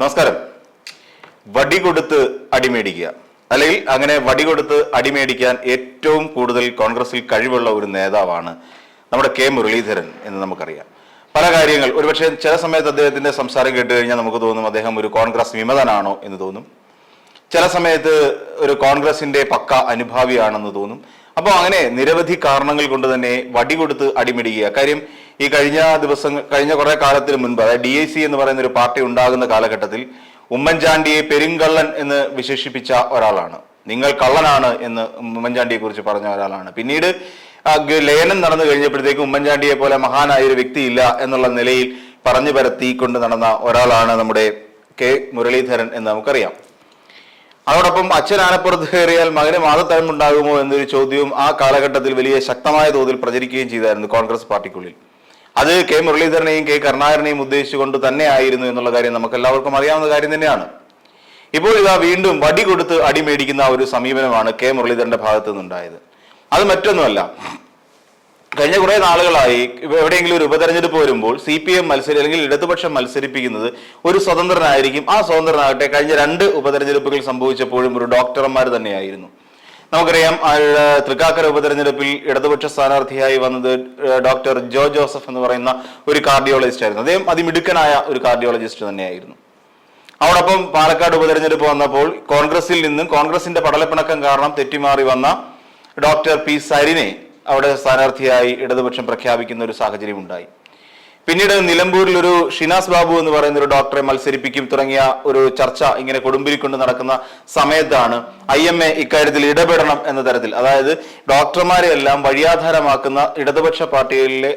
നമസ്കാരം. വടി കൊടുത്ത് അടിമേടിക്കുക അല്ലെങ്കിൽ അങ്ങനെ വടി കൊടുത്ത് അടിമേടിക്കാൻ ഏറ്റവും കൂടുതൽ കോൺഗ്രസിൽ കഴിവുള്ള ഒരു നേതാവാണ് നമ്മുടെ കെ മുരളീധരൻ എന്ന് നമുക്കറിയാം. പല കാര്യങ്ങൾ. ഒരുപക്ഷെ ചില സമയത്ത് അദ്ദേഹത്തിന്റെ സംസാരം കേട്ട് കഴിഞ്ഞാൽ നമുക്ക് തോന്നും അദ്ദേഹം ഒരു കോൺഗ്രസ് വിമതനാണോ എന്ന് തോന്നും. ചില സമയത്ത് ഒരു കോൺഗ്രസിന്റെ പക്ക അനുഭാവിയാണെന്ന് തോന്നും. അപ്പോൾ അങ്ങനെ നിരവധി കാരണങ്ങൾ കൊണ്ട് തന്നെ വടി കൊടുത്ത് അടിമിടിക്കുക കാര്യം ഈ കഴിഞ്ഞ ദിവസം കഴിഞ്ഞ കുറെ കാലത്തിന് മുൻപ് അതായത് ഡി ഐ സി എന്ന് പറയുന്ന ഒരു പാർട്ടി ഉണ്ടാകുന്ന കാലഘട്ടത്തിൽ ഉമ്മൻചാണ്ടിയെ പെരുങ്കള്ളൻ എന്ന് വിശേഷിപ്പിച്ച ഒരാളാണ്. നിങ്ങൾ കള്ളനാണ് എന്ന് ഉമ്മൻചാണ്ടിയെ കുറിച്ച് പറഞ്ഞ ഒരാളാണ്. പിന്നീട് ലയനം നടന്നു കഴിഞ്ഞപ്പോഴത്തേക്ക് ഉമ്മൻചാണ്ടിയെ പോലെ മഹാനായ ഒരു വ്യക്തിയില്ല എന്നുള്ള നിലയിൽ പറഞ്ഞു പരത്തി കൊണ്ട് നടന്ന ഒരാളാണ് നമ്മുടെ കെ മുരളീധരൻ എന്ന് നമുക്കറിയാം. അതോടൊപ്പം അച്ഛൻ ആനപ്പുറത്ത് കയറിയാൽ മകന് മാതത്തരമുണ്ടാകുമോ എന്നൊരു ചോദ്യവും ആ കാലഘട്ടത്തിൽ വലിയ ശക്തമായ തോതിൽ പ്രചരിക്കുകയും ചെയ്തായിരുന്നു കോൺഗ്രസ് പാർട്ടിക്കുള്ളിൽ. അത് കെ മുരളീധരനെയും കെ കരുണാകരനെയും ഉദ്ദേശിച്ചുകൊണ്ട് തന്നെ ആയിരുന്നു എന്നുള്ള കാര്യം നമുക്ക് എല്ലാവർക്കും അറിയാവുന്ന കാര്യം തന്നെയാണ്. ഇപ്പോൾ ഇതാ വീണ്ടും വടി കൊടുത്ത് അടിമേടിക്കുന്ന ഒരു സമീപനമാണ് കെ മുരളീധരന്റെ ഭാഗത്തു നിന്നുണ്ടായത് അത് മറ്റൊന്നുമല്ല. കഴിഞ്ഞ കുറേ നാളുകളായി എവിടെയെങ്കിലും ഒരു ഉപതെരഞ്ഞെടുപ്പ് വരുമ്പോൾ സി പി എം മത്സരി അല്ലെങ്കിൽ ഇടതുപക്ഷം മത്സരിപ്പിക്കുന്നത് ഒരു സ്വതന്ത്രനായിരിക്കും. ആ സ്വതന്ത്രനാകട്ടെ കഴിഞ്ഞ രണ്ട് ഉപതെരഞ്ഞെടുപ്പുകൾ സംഭവിച്ചപ്പോഴും ഒരു ഡോക്ടർമാർ തന്നെയായിരുന്നു. നമുക്കറിയാം തൃക്കാക്കര ഉപതെരഞ്ഞെടുപ്പിൽ ഇടതുപക്ഷ സ്ഥാനാർത്ഥിയായി വന്നത് ഡോക്ടർ ജോ ജോസഫ് എന്ന് പറയുന്ന ഒരു കാർഡിയോളജിസ്റ്റ് ആയിരുന്നു. അദ്ദേഹം അതിമിടുക്കനായ ഒരു കാർഡിയോളജിസ്റ്റ് തന്നെയായിരുന്നു. അതോടൊപ്പം പാലക്കാട് ഉപതെരഞ്ഞെടുപ്പ് വന്നപ്പോൾ കോൺഗ്രസിൽ നിന്നും കോൺഗ്രസിന്റെ പടലപ്പിണക്കം കാരണം തെറ്റിമാറി വന്ന ഡോക്ടർ പി സരിനെ അവിടെ സ്ഥാനാർത്ഥിയായി ഇടതുപക്ഷം പ്രഖ്യാപിക്കുന്ന ഒരു സാഹചര്യം ഉണ്ടായി പിന്നീട് നിലമ്പൂരിൽ ഒരു ഷിനാസ് ബാബു എന്ന് പറയുന്ന ഒരു ഡോക്ടറെ മത്സരിപ്പിക്കും തുടങ്ങിയ ഒരു ചർച്ച ഇങ്ങനെ കൊടുമ്പിരി കൊണ്ട് നടക്കുന്ന സമയത്താണ് ഐ എം എ ഇക്കാര്യത്തിൽ ഇടപെടണം എന്ന തരത്തിൽ. അതായത് ഡോക്ടർമാരെ എല്ലാം വഴിയാധാരമാക്കുന്ന ഇടതുപക്ഷ പാർട്ടികളിലെ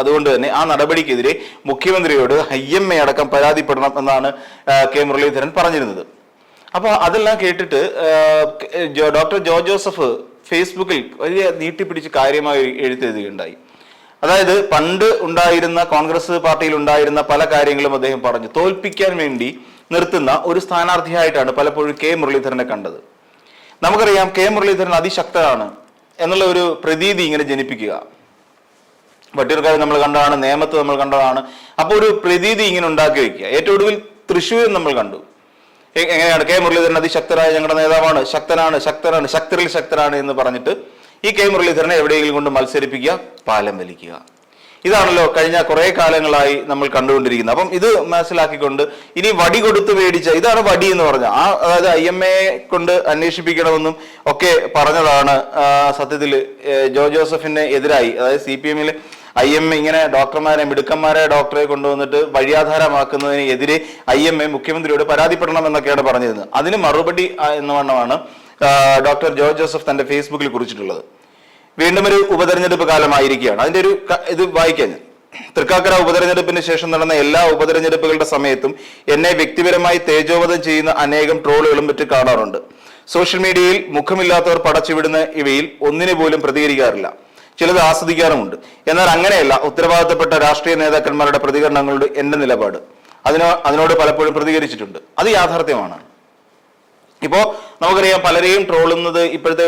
അതുകൊണ്ട് തന്നെ ആ നടപടിക്കെതിരെ മുഖ്യമന്ത്രിയോട് ഐ എം എ അടക്കം പരാതിപ്പെടണം എന്നാണ് കെ മുരളീധരൻ പറഞ്ഞിരുന്നത്. അപ്പൊ അതെല്ലാം കേട്ടിട്ട് ഡോക്ടർ ജോ ജോസഫ് ഫേസ്ബുക്കിൽ വലിയ നീട്ടിപ്പിടിച്ച് കാര്യമായി എഴുത്തെഴുതുകയുണ്ടായി. അതായത് പണ്ട് ഉണ്ടായിരുന്ന കോൺഗ്രസ് പാർട്ടിയിൽ ഉണ്ടായിരുന്ന പല കാര്യങ്ങളും അദ്ദേഹം പറഞ്ഞു. തോൽപ്പിക്കാൻ വേണ്ടി നിർത്തുന്ന ഒരു സ്ഥാനാർത്ഥിയായിട്ടാണ് പലപ്പോഴും കെ മുരളീധരനെ കണ്ടത്. നമുക്കറിയാം കെ മുരളീധരൻ അതിശക്തനാണ് എന്നുള്ള ഒരു പ്രതീതി ഇങ്ങനെ ജനിപ്പിക്കുക. വട്ടിയൂർക്കാർ നമ്മൾ കണ്ടതാണ് നേമത്ത് നമ്മൾ കണ്ടതാണ്. അപ്പോൾ ഒരു പ്രതീതി ഇങ്ങനെ ഉണ്ടാക്കി വെക്കുക ഏറ്റവും ഒടുവിൽ തൃശ്ശൂർ നമ്മൾ കണ്ടു. എങ്ങനെയാണ് കെ മുരളീധരൻ അതിശക്തരായ ഞങ്ങളുടെ നേതാവാണ്. ശക്തനാണ് ശക്തനാണ് ശക്തരിൽ ശക്തനാണ് എന്ന് പറഞ്ഞിട്ട് ഈ കെ മുരളീധരനെ എവിടെയെങ്കിലും കൊണ്ട് മത്സരിപ്പിക്കുക പാലം വലിക്കുക. ഇതാണല്ലോ കഴിഞ്ഞ കുറെ കാലങ്ങളായി നമ്മൾ കണ്ടുകൊണ്ടിരിക്കുന്നത്. അപ്പം ഇത് മനസ്സിലാക്കിക്കൊണ്ട് ഇനി വടി കൊടുത്ത് മേടിച്ച ഇതാണ് വടി എന്ന് പറഞ്ഞ ആ അതായത് ഐ എം എ കൊണ്ട് അന്വേഷിപ്പിക്കണമെന്നും ഒക്കെ പറഞ്ഞതാണ് സത്യത്തിൽ ജോ ജോസഫിന് എതിരായി. അതായത് സി പി എമ്മിൽ ഐ എം എ ഇങ്ങനെ ഡോക്ടർമാരെ മിടുക്കന്മാരെ ഡോക്ടറെ കൊണ്ടുവന്നിട്ട് വഴിയാധാരമാക്കുന്നതിനെതിരെ ഐ എം എ മുഖ്യമന്ത്രിയോട് പരാതിപ്പെടണം എന്നൊക്കെയാണ് പറഞ്ഞിരുന്നത്. അതിന് മറുപടി ആ, എന്ന വണ്ണമാണ് ആ, ഡോക്ടർ ജോർജ് ജോസഫ് തന്റെ ഫേസ്ബുക്കിൽ കുറിച്ചിട്ടുള്ളത്. വീണ്ടും ഒരു ഉപതെരഞ്ഞെടുപ്പ് കാലമായിരിക്കുകയാണ്. അതിന്റെ ഒരു ഇത് വായിക്കാൻ ഞാൻ. തൃക്കാക്കര ഉപതെരഞ്ഞെടുപ്പിന് ശേഷം നടന്ന എല്ലാ ഉപതെരഞ്ഞെടുപ്പുകളുടെ സമയത്തും എന്നെ വ്യക്തിപരമായി തേജോവധം ചെയ്യുന്ന അനേകം ട്രോളുകളും മറ്റും കാണാറുണ്ട്. സോഷ്യൽ മീഡിയയിൽ മുഖമില്ലാത്തവർ പടച്ചുവിടുന്ന ഇവയിൽ ഒന്നിനു പോലും പ്രതികരിക്കാറില്ല. ചിലത് ആസ്വദിക്കാറുമുണ്ട്. എന്നാൽ അങ്ങനെയല്ല ഉത്തരവാദിത്തപ്പെട്ട രാഷ്ട്രീയ നേതാക്കന്മാരുടെ പ്രതികരണങ്ങളുടെ എന്റെ നിലപാട്. അതിനോ അതിനോട് പലപ്പോഴും പ്രതികരിച്ചിട്ടുണ്ട്. അത് യാഥാർത്ഥ്യമാണ്. ഇപ്പോ നമുക്കറിയാം പലരെയും ട്രോളുന്നത് ഇപ്പോഴത്തെ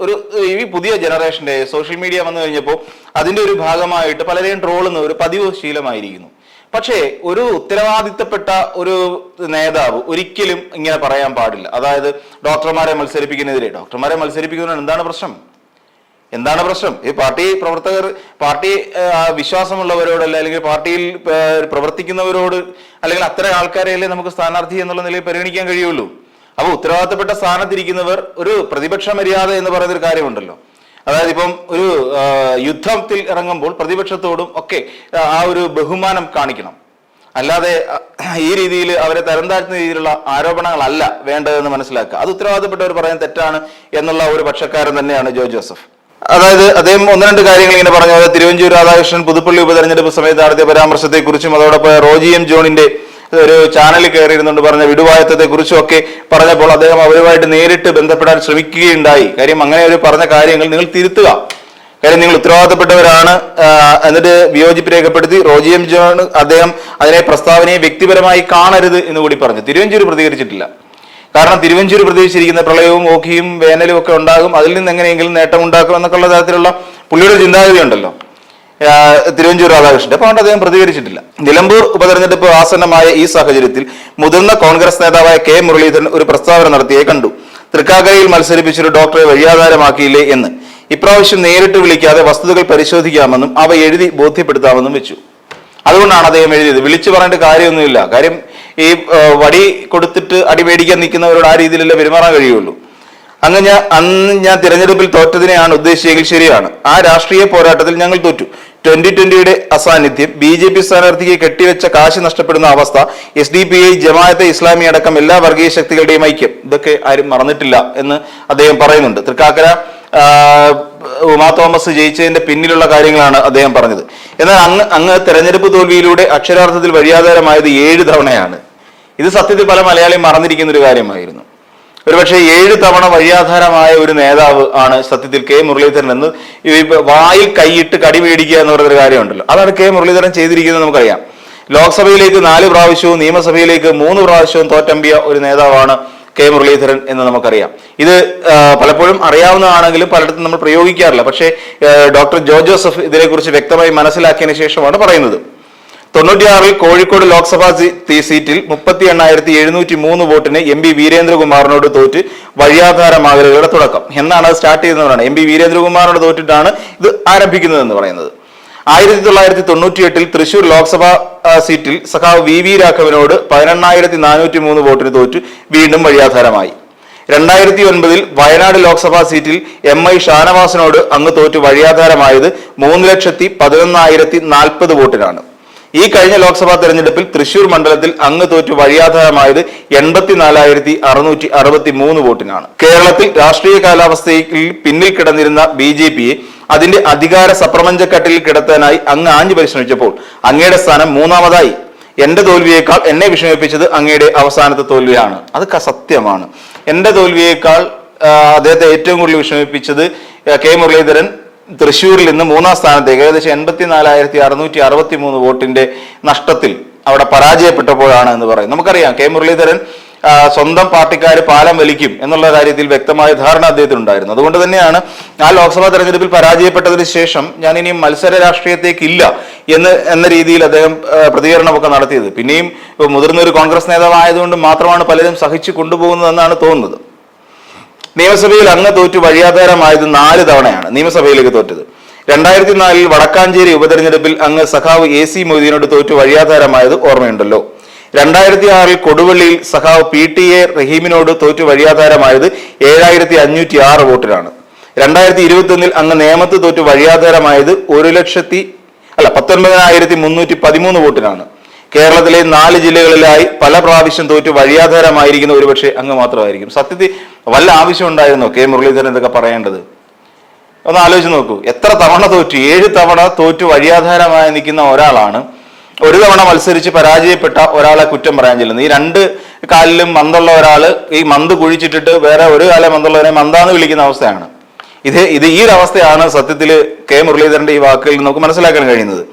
ഒരു- ഈ പുതിയ ജനറേഷന്റെ സോഷ്യൽ മീഡിയ വന്നു കഴിഞ്ഞപ്പോൾ അതിന്റെ ഒരു ഭാഗമായിട്ട് പലരെയും ട്രോളുന്ന ഒരു പതിവ് ശീലമായിരിക്കുന്നു. പക്ഷേ ഒരു ഉത്തരവാദിത്തപ്പെട്ട ഒരു നേതാവ് ഒരിക്കലും ഇങ്ങനെ പറയാൻ പാടില്ല. അതായത് ഡോക്ടർമാരെ മത്സരിപ്പിക്കുന്നതിരെ ഡോക്ടർമാരെ മത്സരിപ്പിക്കുന്നതിന് എന്താണ് പ്രശ്നം? എന്താണ് പ്രശ്നം? ഈ പാർട്ടി പ്രവർത്തകർ പാർട്ടി വിശ്വാസമുള്ളവരോടല്ല അല്ലെങ്കിൽ പാർട്ടിയിൽ പ്രവർത്തിക്കുന്നവരോട് അല്ലെങ്കിൽ അത്തരം ആൾക്കാരെയല്ലേ നമുക്ക് സ്ഥാനാർത്ഥി എന്നുള്ള നിലയിൽ പരിഗണിക്കാൻ കഴിയുള്ളൂ? അപ്പൊ ഉത്തരവാദിത്തപ്പെട്ട സ്ഥാനത്തിരിക്കുന്നവർ ഒരു പ്രതിപക്ഷ മര്യാദ എന്ന് പറയുന്ന ഒരു കാര്യമുണ്ടല്ലോ. അതായത് ഇപ്പം ഒരു യുദ്ധത്തിൽ ഇറങ്ങുമ്പോൾ പ്രതിപക്ഷത്തോടും ഒക്കെ ആ, ഒരു ബഹുമാനം കാണിക്കണം. അല്ലാതെ ഈ രീതിയിൽ അവരെ തരം താഴ്ത്തുന്ന രീതിയിലുള്ള ആരോപണങ്ങളല്ല വേണ്ടതെന്ന് മനസ്സിലാക്കുക. അത് ഉത്തരവാദിത്തപ്പെട്ടവർ പറയാൻ തെറ്റാണ് എന്നുള്ള ഒരു പക്ഷക്കാരൻ തന്നെയാണ് ജോ ജോസഫ്. അതായത് അദ്ദേഹം ഒന്ന് രണ്ട് കാര്യങ്ങൾ ഇങ്ങനെ പറഞ്ഞു തിരുവഞ്ചൂർ രാധാകൃഷ്ണൻ പുതുപ്പള്ളി ഉപതെരഞ്ഞെടുപ്പ് സമയത്ത് നടത്തിയ പരാമർശത്തെക്കുറിച്ചും അതോടൊപ്പം റോജി എം ജോണിന്റെ ഒരു ചാനലിൽ കയറിയിരുന്നുകൊണ്ട് പറഞ്ഞ വിടുവായത്തത്തെ കുറിച്ചും ഒക്കെ പറഞ്ഞപ്പോൾ അദ്ദേഹം അവരുമായിട്ട് നേരിട്ട് ബന്ധപ്പെടാൻ ശ്രമിക്കുകയുണ്ടായി. കാര്യം അങ്ങനെ അവർ പറഞ്ഞ കാര്യങ്ങൾ നിങ്ങൾ തിരുത്തുക. കാര്യം നിങ്ങൾ ഉത്തരവാദിത്തപ്പെട്ടവരാണ് എന്നിട്ട് വിയോജിപ്പ് രേഖപ്പെടുത്തി റോജി എം ജോൺ അദ്ദേഹം അതിനെ പ്രസ്താവനയെ വ്യക്തിപരമായി കാണരുത് എന്ന് കൂടി പറഞ്ഞു. തിരുവഞ്ചൂർ പ്രതികരിച്ചിട്ടില്ല. കാരണം തിരുവഞ്ചൂർ പ്രതീക്ഷിച്ചിരിക്കുന്ന പ്രളയവും ഓഖിയും വേനലും ഒക്കെ ഉണ്ടാകും അതിൽ നിന്ന് എങ്ങനെയെങ്കിലും നേട്ടം ഉണ്ടാക്കും എന്നൊക്കെയുള്ള തരത്തിലുള്ള പുള്ളിയുടെ ചിന്താഗതി ഉണ്ടല്ലോ. തിരുവഞ്ചൂർ രാധാകൃഷ്ണന്റെ. അപ്പോൾ അദ്ദേഹം പ്രതികരിച്ചിട്ടില്ല. നിലമ്പൂർ ഉപതെരഞ്ഞെടുപ്പ് ആസന്നമായ ഈ സാഹചര്യത്തിൽ മുതിർന്ന കോൺഗ്രസ് നേതാവായ കെ മുരളീധരൻ ഒരു പ്രസ്താവന നടത്തിയേ കണ്ടു. തൃക്കാക്കരയിൽ മത്സരിപ്പിച്ചൊരു ഡോക്ടറെ വഴിയാധാരമാക്കിയില്ലേ എന്ന്. ഇപ്രാവശ്യം നേരിട്ട് വിളിക്കാതെ വസ്തുതകൾ പരിശോധിക്കാമെന്നും അവ എഴുതി ബോധ്യപ്പെടുത്താമെന്നും വെച്ചു. അതുകൊണ്ടാണ് അദ്ദേഹം എഴുതിയത്. വിളിച്ചു പറഞ്ഞിട്ട് കാര്യമൊന്നുമില്ല. കാര്യം ഈ വടി കൊടുത്തിട്ട് അടി മേടിക്കാൻ നിൽക്കുന്നവരോട് ആ രീതിയിലല്ലേ പെരുമാറാൻ കഴിയുള്ളൂ. അങ്ങ് ഞാൻ അന്ന് ഞാൻ തിരഞ്ഞെടുപ്പിൽ തോറ്റതിനെയാണ് ഉദ്ദേശിച്ചെങ്കിൽ ശരിയാണ്. ആ രാഷ്ട്രീയ പോരാട്ടത്തിൽ ഞങ്ങൾ തോറ്റു. ട്വന്റി ട്വന്റിയുടെ അസാന്നിധ്യം ബി ജെ പി സ്ഥാനാർത്ഥിക്ക് കെട്ടിവെച്ച കാശ് നഷ്ടപ്പെടുന്ന അവസ്ഥ S D P I Jamaat e Islami അടക്കം എല്ലാ വർഗീയ ശക്തികളുടെയും ഐക്യം ഇതൊക്കെ ആരും മറന്നിട്ടില്ല എന്ന് അദ്ദേഹം പറയുന്നുണ്ട്. തൃക്കാക്കര ഉമാ തോമസ് ജയിച്ചതിന്റെ പിന്നിലുള്ള കാര്യങ്ങളാണ് അദ്ദേഹം പറഞ്ഞത്. എന്നാൽ അങ്ങ് അങ്ങ് തെരഞ്ഞെടുപ്പ് തോൽവിയിലൂടെ അക്ഷരാർത്ഥത്തിൽ വഴിയാധാരമായത് ഏഴ് തവണയാണ്. ഇത് സത്യത്തിൽ പല മലയാളിയും മറന്നിരിക്കുന്ന ഒരു കാര്യമായിരുന്നു. ഒരുപക്ഷെ ഏഴ് തവണ വഴിയാധാരമായ ഒരു നേതാവ് ആണ് സത്യത്തിൽ കെ മുരളീധരൻ എന്ന് വായിൽ കൈയിട്ട് കടി മേടിക്കുക എന്ന് പറയുന്ന ഒരു കാര്യമുണ്ടല്ലോ. അതാണ് കെ മുരളീധരൻ ചെയ്തിരിക്കുന്നത് നമുക്കറിയാം. ലോക്സഭയിലേക്ക് നാല് പ്രാവശ്യവും നിയമസഭയിലേക്ക് മൂന്ന് പ്രാവശ്യവും തോറ്റമ്പിയ ഒരു നേതാവാണ് കെ മുരളീധരൻ എന്ന് നമുക്കറിയാം. ഇത് പലപ്പോഴും അറിയാവുന്നതാണെങ്കിലും പലയിടത്തും നമ്മൾ പ്രയോഗിക്കാറില്ല. പക്ഷേ ഡോക്ടർ ജോ ജോസഫ് ഇതിനെക്കുറിച്ച് വ്യക്തമായി മനസ്സിലാക്കിയതിനു ശേഷമാണ് പറയുന്നത്. തൊണ്ണൂറ്റിയാറിൽ കോഴിക്കോട് ലോക്സഭാ സീറ്റിൽ മുപ്പത്തി എണ്ണായിരത്തി എഴുന്നൂറ്റി മൂന്ന് വോട്ടിന് എം പി വീരേന്ദ്രകുമാറിനോട് തോറ്റ് വഴിയാധാരമാകലുകളുടെ തുടക്കം. എന്നാണ് അത് സ്റ്റാർട്ട് ചെയ്യുന്നവരാണ് എം പി വീരേന്ദ്രകുമാറിനോട് തോറ്റിട്ടാണ് ഇത് ആരംഭിക്കുന്നത് എന്ന് പറയുന്നത്. ആയിരത്തി തൊള്ളായിരത്തി തൊണ്ണൂറ്റി എട്ടിൽ തൃശൂർ ലോക്സഭാ സീറ്റിൽ സഖാവ് വി വി രാഘവനോട് പതിനെണ്ണായിരത്തി നാനൂറ്റി മൂന്ന് വോട്ടിന് തോറ്റ് വീണ്ടും വഴിയാധാരമായി. രണ്ടായിരത്തി ഒൻപതിൽ വയനാട് ലോക്സഭാ സീറ്റിൽ എം ഐ ഷാനവാസിനോട് അങ്ങ് തോറ്റ് വഴിയാധാരമായത് മൂന്ന് ലക്ഷത്തി പതിനൊന്നായിരത്തി നാൽപ്പത് വോട്ടിനാണ്. ഈ കഴിഞ്ഞ ലോക്സഭാ തെരഞ്ഞെടുപ്പിൽ തൃശൂർ മണ്ഡലത്തിൽ അങ്ങ് തോറ്റു വഴിയാധാരമായത് എൺപത്തിനാലായിരത്തി അറുന്നൂറ്റി അറുപത്തി മൂന്ന് വോട്ടിനാണ്. കേരളത്തിൽ രാഷ്ട്രീയ കാലാവസ്ഥയിൽ പിന്നിൽ കിടന്നിരുന്ന ബി ജെ പിയെ അതിന്റെ അധികാര സപ്രപഞ്ചക്കട്ടിൽ കിടത്താനായി അങ്ങ് ആഞ്ഞു പരിശ്രമിച്ചപ്പോൾ അങ്ങയുടെ സ്ഥാനം മൂന്നാമതായി. എന്റെ തോൽവിയേക്കാൾ എന്നെ വിഷമിപ്പിച്ചത് അങ്ങയുടെ അവസാനത്തെ തോൽവിയാണ്. അത് സത്യമാണ്. എന്റെ തോൽവിയേക്കാൾ അദ്ദേഹത്തെ ഏറ്റവും കൂടുതൽ വിഷമിപ്പിച്ചത് കെ മുരളീധരൻ തൃശ്ശൂരിൽ നിന്ന് മൂന്നാം സ്ഥാനത്തേക്ക് ഏകദേശം എൺപത്തിനാലായിരത്തി അറുന്നൂറ്റി അറുപത്തി മൂന്ന് വോട്ടിന്റെ നഷ്ടത്തിൽ അവിടെ പരാജയപ്പെട്ടപ്പോഴാണ് എന്ന് പറയും നമുക്കറിയാം കെ മുരളീധരൻ സ്വന്തം പാർട്ടിക്കാർ പാലം വലിക്കും എന്നുള്ള കാര്യത്തിൽ വ്യക്തമായ ധാരണ അദ്ദേഹത്തിന് ഉണ്ടായിരുന്നു അതുകൊണ്ട് തന്നെയാണ് ആ ലോക്സഭാ തെരഞ്ഞെടുപ്പിൽ പരാജയപ്പെട്ടതിന് ശേഷം ഞാൻ ഇനി മത്സര രാഷ്ട്രീയത്തേക്കില്ല എന്ന് എന്ന രീതിയിൽ അദ്ദേഹം പ്രതികരണമൊക്കെ നടത്തിയത്. പിന്നെയും മുതിർന്ന കോൺഗ്രസ് നേതാവായതുകൊണ്ട് മാത്രമാണ് പലരും സഹിച്ചു കൊണ്ടുപോകുന്നതെന്നാണ് തോന്നുന്നത്. നിയമസഭയിൽ അങ്ങ് തോറ്റു വഴിയാധാരമായത് നാല് തവണയാണ് നിയമസഭയിലേക്ക് തോറ്റത്. രണ്ടായിരത്തി നാലിൽ വടക്കാഞ്ചേരി ഉപതെരഞ്ഞെടുപ്പിൽ അങ്ങ് സഖാവ് എ സി മൊയ്തീനോട് തോറ്റു വഴിയാധാരമായത് ഓർമ്മയുണ്ടല്ലോ. രണ്ടായിരത്തി ആറിൽ കൊടുവള്ളിയിൽ സഖാവ് പി ടി എ റഹീമിനോട് തോറ്റു വഴിയാധാരമായത് ഏഴായിരത്തി അഞ്ഞൂറ്റി ആറ് വോട്ടിനാണ്. രണ്ടായിരത്തി ഇരുപത്തി ഒന്നിൽ അങ്ങ് നേമത്ത് തോറ്റു വഴിയാധാരമായത് ഒരു ലക്ഷത്തി അല്ല പത്തൊൻപതിനായിരത്തി മുന്നൂറ്റി പതിമൂന്ന് വോട്ടിനാണ്. കേരളത്തിലെ നാല് ജില്ലകളിലായി പല പ്രാവശ്യം തോറ്റു വഴിയാധാരമായിരിക്കുന്ന ഒരുപക്ഷെ അങ്ങ് മാത്രമായിരിക്കും. സത്യത്തിൽ വല്ല ആവശ്യം ഉണ്ടായിരുന്നോ? കെ മുരളീധരൻ ഇതൊക്കെ പറയേണ്ടത്? ഒന്ന് ആലോചിച്ച് നോക്കൂ. എത്ര തവണ തോറ്റു? ഏഴ് തവണ തോറ്റു വഴിയാധാരമായി നിൽക്കുന്ന ഒരാളാണ്. ഒരു തവണ മത്സരിച്ച് പരാജയപ്പെട്ട ഒരാളെ കുറ്റം പറയാൻ ചെല്ലുന്നത് ഈ രണ്ട് കാലിലും മന്തുള്ള ഒരാൾ ഈ മന്ത് കുഴിച്ചിട്ടിട്ട് വേറെ ഒരു കാലം മന്തുള്ളവരെ മന്താന്ന് വിളിക്കുന്ന അവസ്ഥയാണ്. ഇത് ഇത് ഈ ഒരു അവസ്ഥയാണ് സത്യത്തിൽ കെ മുരളീധരന്റെ ഈ വാക്കുകളിൽ നമുക്ക് മനസ്സിലാക്കാൻ കഴിയുന്നത്.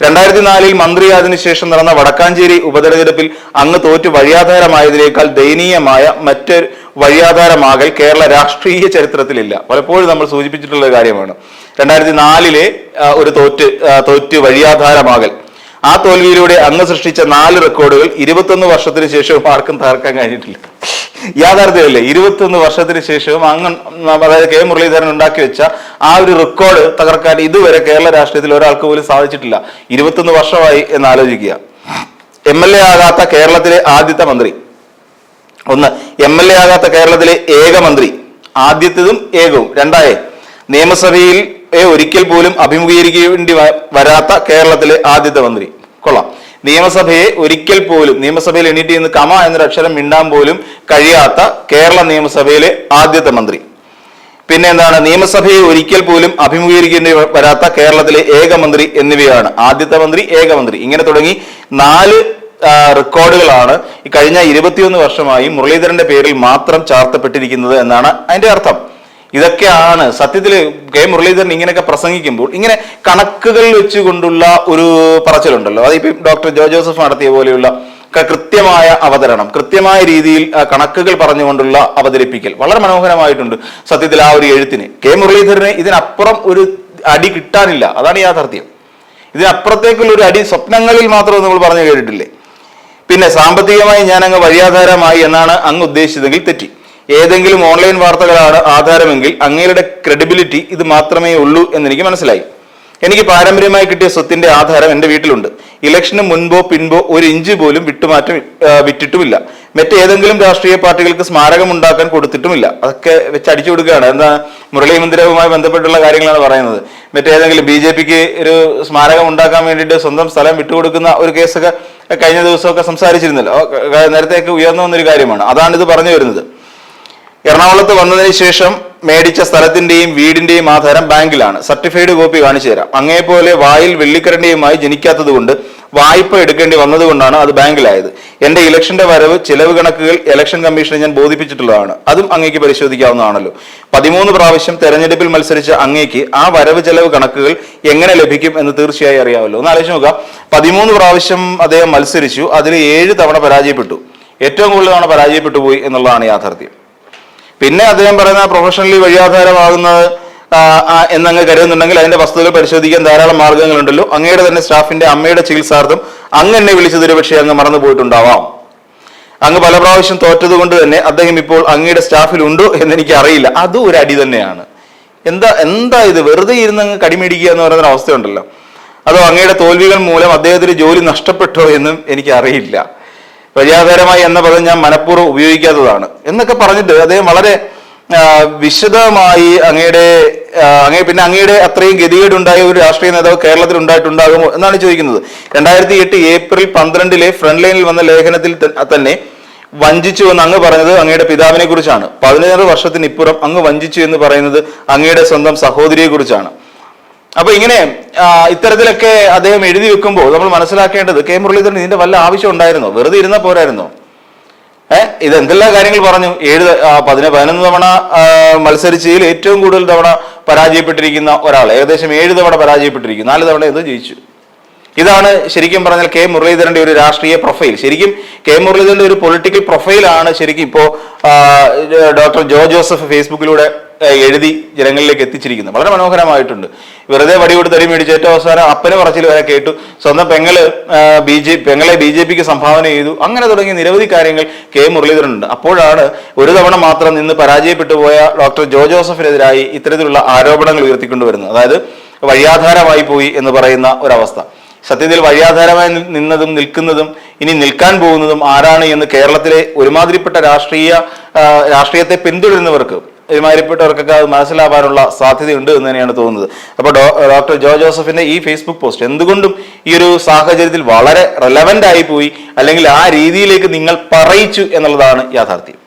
രണ്ടായിരത്തി നാലിൽ മന്ത്രിയായതിനു ശേഷം നടന്ന വടക്കാഞ്ചേരി ഉപതെരഞ്ഞെടുപ്പിൽ അങ്ങ് തോറ്റു വഴിയാധാരമായതിനേക്കാൾ ദയനീയമായ മറ്റൊരു വഴിയാധാരമാകൽ കേരള രാഷ്ട്രീയ ചരിത്രത്തിലില്ല. പലപ്പോഴും നമ്മൾ സൂചിപ്പിച്ചിട്ടുള്ള ഒരു കാര്യമാണ്. രണ്ടായിരത്തി നാലിലെ ഒരു തോറ്റ് തോറ്റ് വഴിയാധാരമാകൽ. ആ തോൽവിയിലൂടെ അങ്ങ് സൃഷ്ടിച്ച നാല് റെക്കോർഡുകൾ ഇരുപത്തൊന്ന് വർഷത്തിന് ശേഷവും ആർക്കും തകർക്കാൻ കഴിഞ്ഞിട്ടില്ല. യാഥാർത്ഥ്യമല്ലേ? ഇരുപത്തൊന്ന് വർഷത്തിന് ശേഷവും അങ്ങ് അതായത് കെ. മുരളീധരൻ ഉണ്ടാക്കി വെച്ച ആ ഒരു റെക്കോർഡ് തകർക്കാൻ ഇതുവരെ കേരള രാഷ്ട്രീയത്തിൽ ഒരാൾക്ക് പോലും സാധിച്ചിട്ടില്ല. ഇരുപത്തൊന്ന് വർഷമായി എന്ന് ആലോചിക്കുക എം എൽ എ ആകാത്ത കേരളത്തിലെ ആദ്യത്തെ മന്ത്രി. ഒന്ന് എം എൽ എ ആകാത്ത കേരളത്തിലെ ഏക മന്ത്രി. ആദ്യത്തേതും ഏകവും. രണ്ടായേ നിയമസഭയിൽ ഒരിക്കൽ പോലും അഭിമുഖീകരിക്കേണ്ടി വരാത്ത കേരളത്തിലെ ആദ്യത്തെ മന്ത്രി. കൊള്ളാം. നിയമസഭയെ ഒരിക്കൽ പോലും നിയമസഭയിൽ എണീറ്റ് നിന്ന് കമ എന്നൊരു അക്ഷരം മിണ്ടാൻ പോലും കഴിയാത്ത കേരള നിയമസഭയിലെ ആദ്യത്തെ മന്ത്രി. പിന്നെ എന്താണ്? നിയമസഭയെ ഒരിക്കൽ പോലും അഭിമുഖീകരിക്കേണ്ടി വരാത്ത കേരളത്തിലെ ഏക മന്ത്രി എന്നിവയാണ്. ആദ്യത്തെ മന്ത്രി ഏക മന്ത്രി. ഇങ്ങനെ തുടങ്ങി നാല് റെക്കോർഡുകളാണ് ഈ കഴിഞ്ഞ ഇരുപത്തിയൊന്ന് വർഷമായി മുരളീധരന്റെ പേരിൽ മാത്രം ചാർത്തപ്പെട്ടിരിക്കുന്നത് എന്നാണ് അതിന്റെ അർത്ഥം. ഇതൊക്കെയാണ് സത്യത്തിൽ കെ മുരളീധരൻ ഇങ്ങനെയൊക്കെ പ്രസംഗിക്കുമ്പോൾ ഇങ്ങനെ കണക്കുകൾ വെച്ചുകൊണ്ടുള്ള ഒരു പറച്ചിലുണ്ടല്ലോ. അതിപ്പോ ഡോക്ടർ ജോ ജോസഫ് നടത്തിയ പോലെയുള്ള കൃത്യമായ അവതരണം കൃത്യമായ രീതിയിൽ കണക്കുകൾ പറഞ്ഞുകൊണ്ടുള്ള അവതരിപ്പിക്കൽ വളരെ മനോഹരമായിട്ടുണ്ട് സത്യത്തിൽ ആ ഒരു എഴുത്തിന്. കെ മുരളീധരന് ഇതിനപ്പുറം ഒരു അടി കിട്ടാനില്ല. അതാണ് യാഥാർത്ഥ്യം. ഇതിനപ്പുറത്തേക്കുള്ള ഒരു അടി സ്വപ്നങ്ങളിൽ മാത്രം നമ്മൾ പറഞ്ഞു കേട്ടിട്ടില്ലേ? പിന്നെ സാമ്പത്തികമായി ഞാൻ അങ്ങ് വഴിയാധാരമായി എന്നാണ് അങ്ങ് ഉദ്ദേശിച്ചതെങ്കിൽ തെറ്റി. ഏതെങ്കിലും ഓൺലൈൻ വാർത്തകളാണ് ആധാരമെങ്കിൽ അങ്ങയുടെ ക്രെഡിബിലിറ്റി ഇത് മാത്രമേ ഉള്ളൂ എന്ന് എനിക്ക് മനസ്സിലായി. എനിക്ക് പാരമ്പര്യമായി കിട്ടിയ സ്വത്തിന്റെ ആധാരം എന്റെ വീട്ടിലുണ്ട്. ഇലക്ഷന് മുൻപോ പിൻപോ ഒരു ഇഞ്ച് പോലും വിട്ടുമാറ്റം വിറ്റിട്ടുമില്ല മറ്റേതെങ്കിലും രാഷ്ട്രീയ പാർട്ടികൾക്ക് സ്മാരകം ഉണ്ടാക്കാൻ കൊടുത്തിട്ടുമില്ല. അതൊക്കെ വെച്ച് അടിച്ചു കൊടുക്കുകയാണ്. എന്താ മുരളി മന്ദിരവുമായി ബന്ധപ്പെട്ടുള്ള കാര്യങ്ങളാണ് പറയുന്നത്. മറ്റേതെങ്കിലും ബി ജെ പിക്ക് ഒരു സ്മാരകം ഉണ്ടാക്കാൻ വേണ്ടിയിട്ട് സ്വന്തം സ്ഥലം വിട്ടുകൊടുക്കുന്ന ഒരു കേസൊക്കെ കഴിഞ്ഞ ദിവസമൊക്കെ സംസാരിച്ചിരുന്നല്ലോ. നേരത്തെയൊക്കെ ഉയർന്നു വന്നൊരു കാര്യമാണ്. അതാണ് ഇത് പറഞ്ഞു വരുന്നത്. എറണാകുളത്ത് വന്നതിന് ശേഷം മേടിച്ച സ്ഥലത്തിന്റെയും വീടിന്റെയും ആധാരം ബാങ്കിലാണ്. സർട്ടിഫൈഡ് കോപ്പി കാണിച്ചു തരാം. അങ്ങേപോലെ വായിൽ വെള്ളിക്കരണ്ടിയുമായി ജനിക്കാത്തതുകൊണ്ട് വായ്പ എടുക്കേണ്ടി വന്നതുകൊണ്ടാണ് അത് ബാങ്കിലായത്. എന്റെ ഇലക്ഷന്റെ വരവ് ചിലവ് കണക്കുകൾ ഇലക്ഷൻ കമ്മീഷനെ ഞാൻ ബോധിപ്പിച്ചിട്ടുള്ളതാണ്. അതും അങ്ങേക്ക് പരിശോധിക്കാവുന്നതാണല്ലോ. പതിമൂന്ന് പ്രാവശ്യം തെരഞ്ഞെടുപ്പിൽ മത്സരിച്ച അങ്ങേക്ക് ആ വരവ് ചെലവ് കണക്കുകൾ എങ്ങനെ ലഭിക്കും എന്ന് തീർച്ചയായി അറിയാമല്ലോ. ഒന്ന് ആലോചിച്ച് നോക്കാം. പതിമൂന്ന് പ്രാവശ്യം അദ്ദേഹം മത്സരിച്ചു. അതിൽ ഏഴ് തവണ പരാജയപ്പെട്ടു. ഏറ്റവും കൂടുതൽ തവണ പരാജയപ്പെട്ടു പോയി എന്നുള്ളതാണ് യാഥാർത്ഥ്യം. പിന്നെ അദ്ദേഹം പറയുന്ന പ്രൊഫഷണലി വഴിയാധാരമാകുന്നത് എന്നങ്ങ് കരുതുന്നുണ്ടെങ്കിൽ അതിന്റെ വസ്തുതകൾ പരിശോധിക്കാൻ ധാരാളം മാർഗങ്ങളുണ്ടല്ലോ. അങ്ങയുടെ തന്നെ സ്റ്റാഫിന്റെ അമ്മയുടെ ചികിത്സാർത്ഥം അങ്ങ് എന്നെ വിളിച്ചത് ഒരുപക്ഷെ അങ്ങ് മറന്നു പോയിട്ടുണ്ടാവാം. അങ്ങ് പല പ്രാവശ്യം തോറ്റത് കൊണ്ട് തന്നെ അദ്ദേഹം ഇപ്പോൾ അങ്ങയുടെ സ്റ്റാഫിലുണ്ടോ എന്ന് എനിക്ക് അറിയില്ല അതും ഒരു അടി തന്നെയാണ്. എന്താ എന്താ ഇത്? വെറുതെ ഇരുന്ന് അങ്ങ് കടിമേടിക്കുക എന്ന് പറയുന്ന അവസ്ഥയുണ്ടല്ലോ. അതോ അങ്ങയുടെ തോൽവികൾ മൂലം അദ്ദേഹത്തിന് ജോലി നഷ്ടപ്പെട്ടോ എന്നും എനിക്ക് അറിയില്ല വഴിയാധാരമായി എന്ന പദം ഞാൻ മനഃപൂർവം ഉപയോഗിക്കാത്തതാണ്. എന്നൊക്കെ പറഞ്ഞിട്ട് അദ്ദേഹം വളരെ വിശദമായി അങ്ങയുടെ അങ്ങേ പിന്നെ അങ്ങയുടെ അത്രയും ഗതികേടുണ്ടായ ഒരു രാഷ്ട്രീയ നേതാവ് കേരളത്തിൽ ഉണ്ടായിട്ടുണ്ടാകുമോ എന്നാണ് ചോദിക്കുന്നത്. രണ്ടായിരത്തി എട്ട് ഏപ്രിൽ പന്ത്രണ്ടിലെ ഫ്രണ്ട് ലൈനിൽ വന്ന ലേഖനത്തിൽ തന്നെ വഞ്ചിച്ചു എന്ന് അങ്ങ് പറഞ്ഞത് അങ്ങയുടെ പിതാവിനെ കുറിച്ചാണ് പതിനേഴ് വർഷത്തിന് ഇപ്പുറം അങ്ങ് വഞ്ചിച്ചു എന്ന് പറയുന്നത് അങ്ങയുടെ സ്വന്തം സഹോദരിയെ കുറിച്ചാണ് അപ്പൊ ഇങ്ങനെ ഇത്തരത്തിലൊക്കെ അദ്ദേഹം എഴുതി വെക്കുമ്പോൾ നമ്മൾ മനസ്സിലാക്കേണ്ടത് കെ മുരളീധരൻ ഇതിന്റെ വല്ല ആവശ്യം ഉണ്ടായിരുന്നോ? വെറുതെ ഇരുന്ന പോരായിരുന്നോ? ഏഹ് ഇത് എന്തെല്ലാം കാര്യങ്ങൾ പറഞ്ഞു? ഏഴ് പതിന പതിനൊന്ന് തവണ മത്സരിച്ചതിൽ ഏറ്റവും കൂടുതൽ തവണ പരാജയപ്പെട്ടിരിക്കുന്ന ഒരാൾ ഏകദേശം ഏഴ് തവണ പരാജയപ്പെട്ടിരിക്കുന്നു നാല് തവണ ഇത് ജയിച്ചു. ഇതാണ് ശരിക്കും പറഞ്ഞാൽ കെ മുരളീധരന്റെ ഒരു രാഷ്ട്രീയ പ്രൊഫൈൽ ശരിക്കും കെ മുരളീധരന്റെ ഒരു പൊളിറ്റിക്കൽ പ്രൊഫൈലാണ് ശരിക്കും ഇപ്പോ ഡോക്ടർ ജോ ജോസഫ് ഫേസ്ബുക്കിലൂടെ എഴുതി ജനങ്ങളിലേക്ക് എത്തിച്ചിരിക്കുന്നത്. വളരെ മനോഹരമായിട്ടുണ്ട്. വെറുതെ വടി കൊടുത്ത് അടി മേടിച്ച് ഏറ്റവും അവസാനം അപ്പനെ പറച്ചിൽ വരെ കേട്ടു. സ്വന്തം പെങ്ങൾ ബി ജെ പെങ്ങളെ ബി ജെ പിക്ക് സംഭാവന ചെയ്തു. അങ്ങനെ തുടങ്ങിയ നിരവധി കാര്യങ്ങൾ കെ മുരളീധരൻ ഉണ്ട് അപ്പോഴാണ് ഒരു തവണ മാത്രം നിന്ന് പരാജയപ്പെട്ടു പോയ ഡോക്ടർ ജോ ജോസഫിനെതിരായി ഇത്തരത്തിലുള്ള ആരോപണങ്ങൾ ഉയർത്തിക്കൊണ്ടുവരുന്നത്. അതായത് വഴിയാധാരമായി പോയി എന്ന് പറയുന്ന ഒരവസ്ഥ. സത്യത്തിൽ വഴിയാധാരമായി നിന്നതും നിൽക്കുന്നതും ഇനി നിൽക്കാൻ പോകുന്നതും ആരാണ് എന്ന് കേരളത്തിലെ ഒരുമാതിരിപ്പെട്ട രാഷ്ട്രീയ രാഷ്ട്രീയത്തെ പിന്തുടരുന്നവർക്ക് ഒരുമാതിരിപ്പെട്ടവർക്കൊക്കെ അത് മനസ്സിലാവാനുള്ള സാധ്യതയുണ്ട് എന്ന് തന്നെയാണ് തോന്നുന്നത്. അപ്പോൾ ഡോക്ടർ ജോ ജോസഫിന്റെ ഈ ഫേസ്ബുക്ക് പോസ്റ്റ് എന്തുകൊണ്ടും ഈ ഒരു സാഹചര്യത്തിൽ വളരെ റെലവെന്റ് ആയി പോയി അല്ലെങ്കിൽ ആ രീതിയിലേക്ക് നിങ്ങൾ പറയിച്ചു എന്നുള്ളതാണ് യാഥാർത്ഥ്യം.